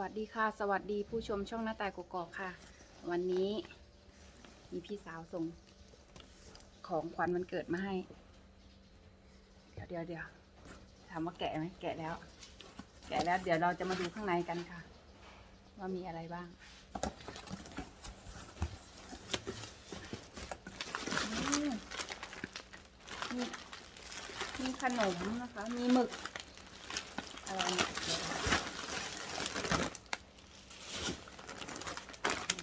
วัสดีค่ะ สวัสดีผู้ชมช่องหน้าตายกกอกค่ะ วันนี้ มีพี่สาวส่ง ของขวัญวันเกิดมาให้ เดี๋ยวเดี๋ยวเดี๋ยวถามว่าแกะไหมแกะแล้ว แกะแล้ว เดี๋ยวเราจะมาดูข้างในกันค่ะ ว่ามีอะไรบ้างมมีมีขนมนะคะ มีหมึกอะไรเนี่ยเดี๋ยวนะ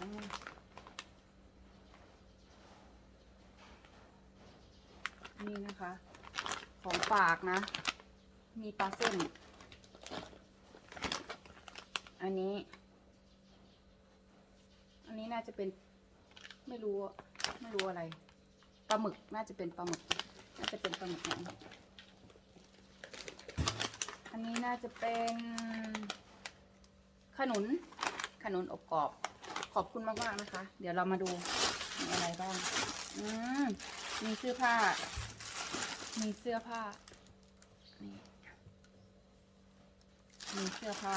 อืม นี่นะคะ ของฝากนะ มีปลาเส้น อันนี้ อันนี้น่าจะเป็นไม่รู้ไม่รู้อะไรปลาหมึกน่าจะเป็นปลาหมึก น่าจะเป็นปลาหมึกไหนอันนี้น่าจะเป็นขนุนขนุนอบกรอบ ขอบคุณมาก ๆ นะคะ เดี๋ยวเรามาดูมีอะไรบ้าง อืม มีเสื้อผ้า มีเสื้อผ้า นี่ มีเสื้อผ้า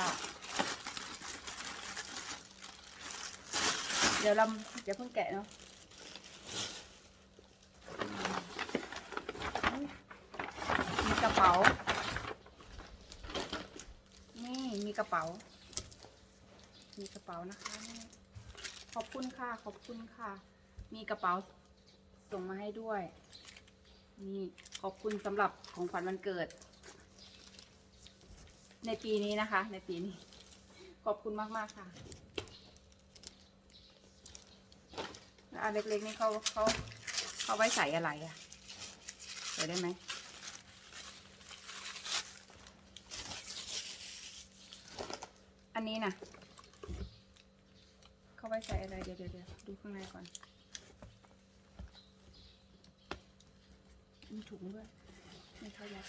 เดี๋ยวเราจะเพิ่งแกะเนาะมีกระเป๋า นี่มีกระเป๋า มีกระเป๋านะคะขอบคุณค่ะ ขอบคุณค่ะ มีกระเป๋าส่งมาให้ด้วย นี่ขอบคุณสำหรับของขวัญวันเกิด ในปีนี้นะคะ ในปีนี้ ขอบคุณมาก ๆ ค่ะแล้วอันเล็กๆนี่เขาเขาเขาไว้ใส่อะไรอะใส่ได้ไหมอันนี้นะเขาไว้ใส่อะไรเดี๋ยวเดี๋ยวเดี๋ยวดูข้างในก่อน มีถุงด้วยไม่เขายัด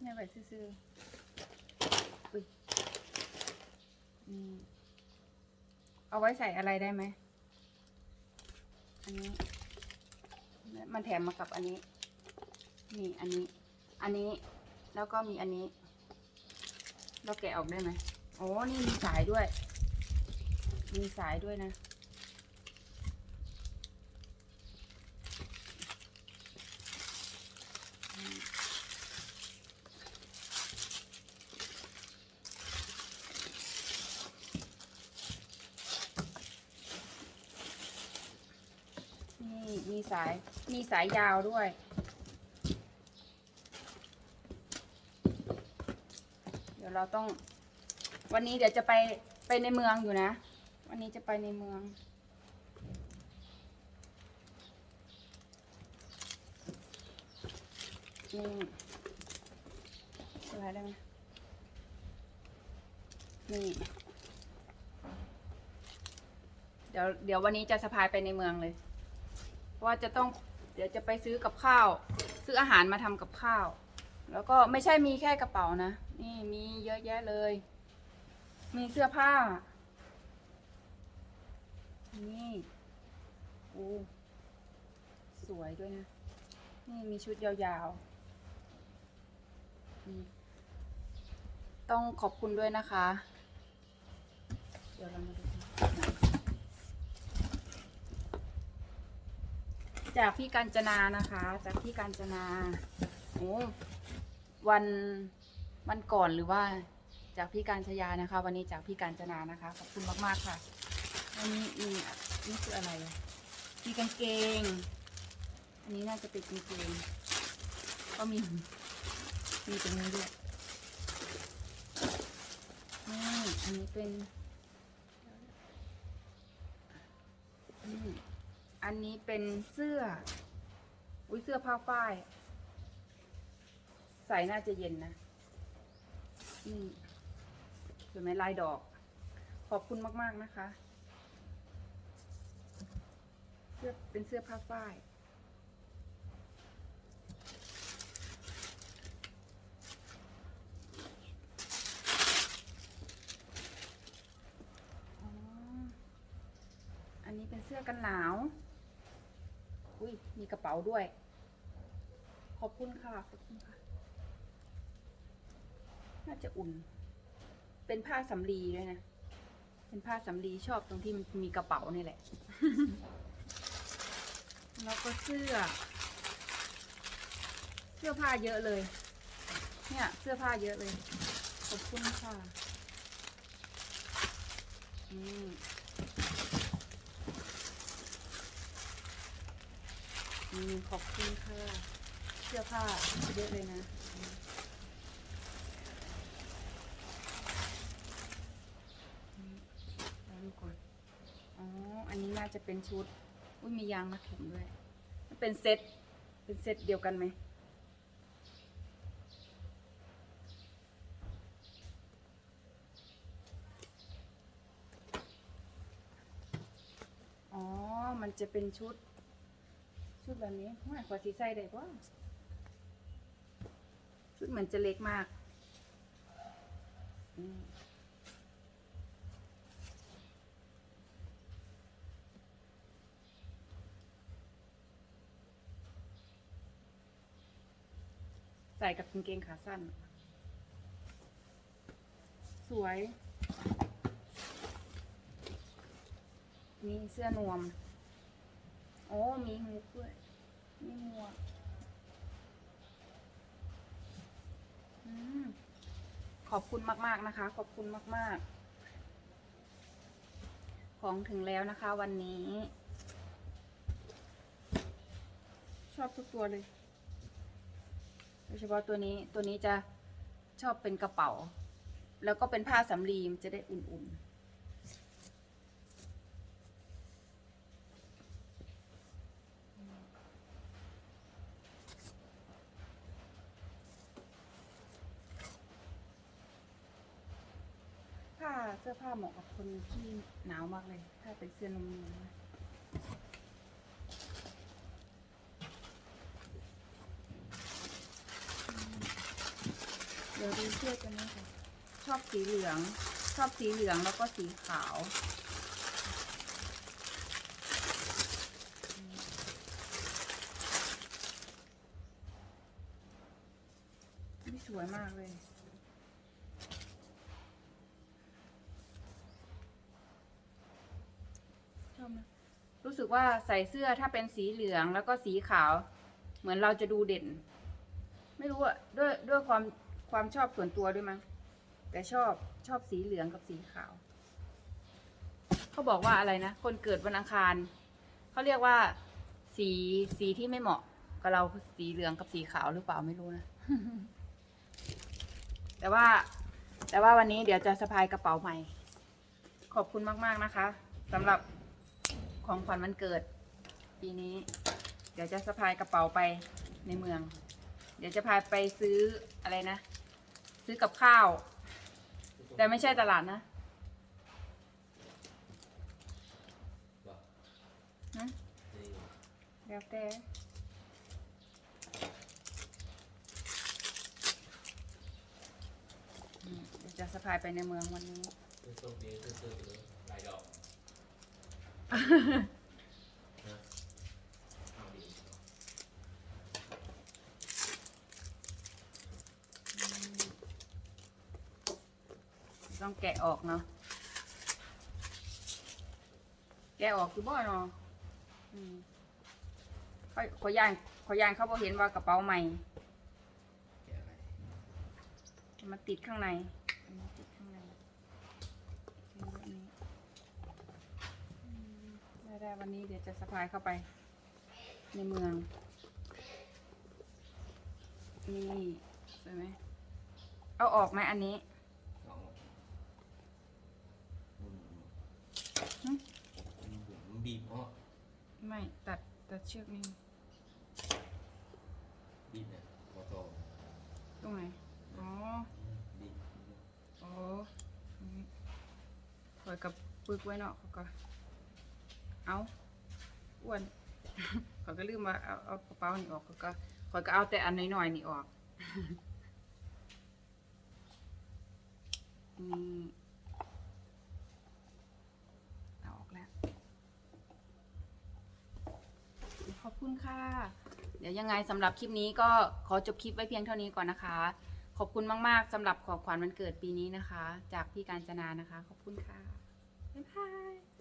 เนี่ยไว้ซื่อๆอุ้ยอืมเอาไว้ใส่อะไรได้ไหม อันนี้ มันแถมมากับอันนี้ นี่อันนี้ อันนี้ แล้วก็มีอันนี้ เราแกะออกได้ไหม โอ้ นี่มีสายด้วย มีสายด้วยนะ นี่ มีสายมีสายยาวด้วย เดี๋ยวเราต้อง วันนี้เดี๋ยวจะไปไปในเมืองอยู่นะ วันนี้จะไปในเมืองนี่อะไรได้ไหมนี่เดี๋ยวเดี๋ยววันนี้จะสะพายไปในเมืองเลย ว่าจะต้องเดี๋ยวจะไปซื้อกับข้าว ซื้ออาหารมาทำกับข้าว แล้วก็ไม่ใช่มีแค่กระเป๋านะ นี่มีเยอะแยะเลย มีเสื้อผ้า นี่โอ้สวยด้วยนะ นี่มีชุดยาวๆนี่ต้องขอบคุณด้วยนะคะ เดี๋ยวเรามาดูกัน จากพี่กัญจนานะคะ จากพี่กัญจนาโอ้วันวันก่อนหรือว่าจากพี่การชยานะคะ วันนี้จากพี่การจนานะคะขอบคุณมากๆค่ะอันนี้มีนี่คืออะไรมีกางเกง อันนี้น่าจะเป็นกางเกงก็มีมีตรงนี้ด้วยนี่อันนี้เป็น อันนี้เป็นเสื้อ อุ้ยเสื้อผ้าฝ้าย ใส่น่าจะเย็นนะ นี่สวยไหมลายดอก ขอบคุณมาก ๆ นะคะ เสื้อเป็นเสื้อผ้าฝ้ายอันนี้เป็นเสื้อกันหนาว อุ้ยมีกระเป๋าด้วย ขอบคุณค่ะ ขอบคุณค่ะ น่าจะอุ่น เป็นผ้าสำลีด้วยนะ เป็นผ้าสำลีชอบตรงที่มันมีกระเป๋านี่แหละ แล้วก็เสื้อ เสื้อผ้าเยอะเลย เนี่ย เสื้อผ้าเยอะเลย ขอบคุณค่ะ อืมอืม ขอบคุณค่ะเสื้อผ้าเยอะเลยนะ ดูก่อน อ๋อ อันนี้น่าจะเป็นชุด อุ้ยมียางมาแข็งด้วย มันเป็นเซ็ต เป็นเซ็ตเดียวกันไหม อ๋อ มันจะเป็นชุด ชุดแบบนี้ม่กว่าสีใส่ได้กว่าชุดเหมือนจะเล็กมากใส่กับกางเกงขาสั้น สวยมีเสื้อนวม โอ้มีฮูกด้วย มีหมวกอืมขอบคุณมากๆนะคะ ขอบคุณมาก ๆ ของถึงแล้วนะคะ วันนี้ ชอบทุกตัวเลยโดยเฉพาะตัวนี้ตัวนี้จะชอบเป็นกระเป๋า แล้วก็เป็นผ้าสำลีมจะได้อุ่น ๆ ผ้าเสื้อผ้าเหมาะกับคนที่หนาวมากเลย ถ้าเป็นเสื้อนมๆนะเดี๋ยวดูเสื้อตัวนี้ค่ะ ชอบสีเหลือง ชอบสีเหลืองแล้วก็สีขาวนี่สวยมากเลย อบไหมรู้สึกว่าใส่เสื้อถ้าเป็นสีเหลืองแล้วก็สีขาว เหมือนเราจะดูเด่น ไม่รู้อะด้วยด้วยความความชอบส่วนตัวด้วยมั้งแต่ชอบชอบสีเหลืองกับสีขาว เขาบอกว่าอะไรนะ คนเกิดวันอังคารเขาเรียกว่า สีสีที่ไม่เหมาะกับเราสีเหลืองกับสีขาวหรือเปล่าไม่รู้นะ แต่ว่า แต่ว่าวันนี้เดี๋ยวจะสะพายกระเป๋าใหม่ ขอบคุณมาก ๆ นะคะสำหรับ ของขวัญวันเกิด ปีนี้ เดี๋ยวจะสะพายกระเป๋าไปในเมือง เดี๋ยวจะพาไปซื้ออะไรนะ ซื้อกับข้าว แต่ไม่ใช่ตลาดนะแล้วแต่อืมเดี๋ยวจะสะพายไปในเมืองวันนี้ ต้องแกะออกเนาะ แกะออกคือบ่เนาะอืมเขาขอยานขอยานเขาบอกเห็นว่ากระเป๋าใหม่แกะอะไรมันติดข้างในมันติดข้างในเป็นแบบนี้อืม ได้ได้วันนี้เดี๋ยวจะสะพายเข้าไปในเมือง นี่สวยไหมเอาออกไหมอันนี้สองหมุนหมุนหึหมุนหมุนมันบีบอ้อไม่ตัดตัดเชือกนี่บีบเนี่ยพอโตตรงไหนอ๋อบีบอ๋ออืมคอยกับปึกไว้เนาะเขาก็ เอาอ้วนเขาก็ลืมว่าเอาเอากระเป๋านี่ออกเขาก็คอยก็เอาแต่อันน้อยๆนี่ออกนี่เอาออกแล้ว ขอบคุณค่ะ เดี๋ยวยังไงสำหรับคลิปนี้ก็ขอจบคลิปไว้เพียงเท่านี้ก่อนนะคะ ขอบคุณมาก ๆสำหรับของขวัญวันเกิดปีนี้นะคะ จากพี่การจนานะคะ ขอบคุณค่ะ บ๊ายบาย